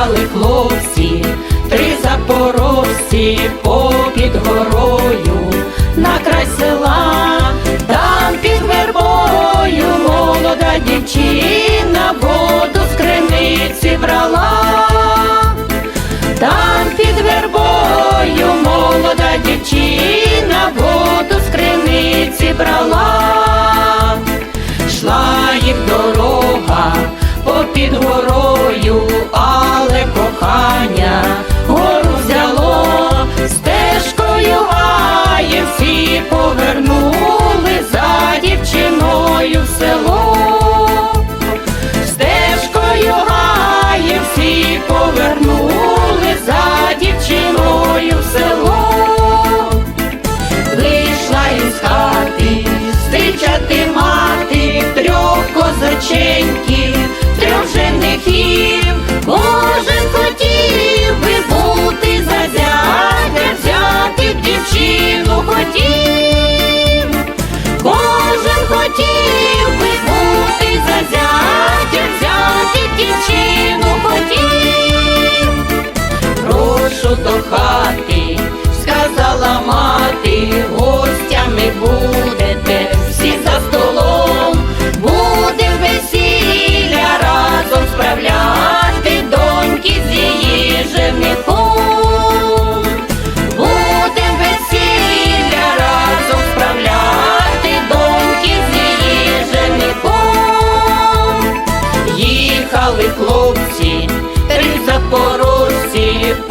Їхали хлопці, три запорожці попід горою. На край села, там під вербою молода дівчина воду з криниці брала, там під вербою молода дівчина повернули за дівчиною в село. Прошу до хати, сказала мати, гостями будете всі за столом, будем весілля разом справляти доньки з її женихом. Будем весілля разом справляти доньки з її женихом. Їхали хлопці, три запорожці по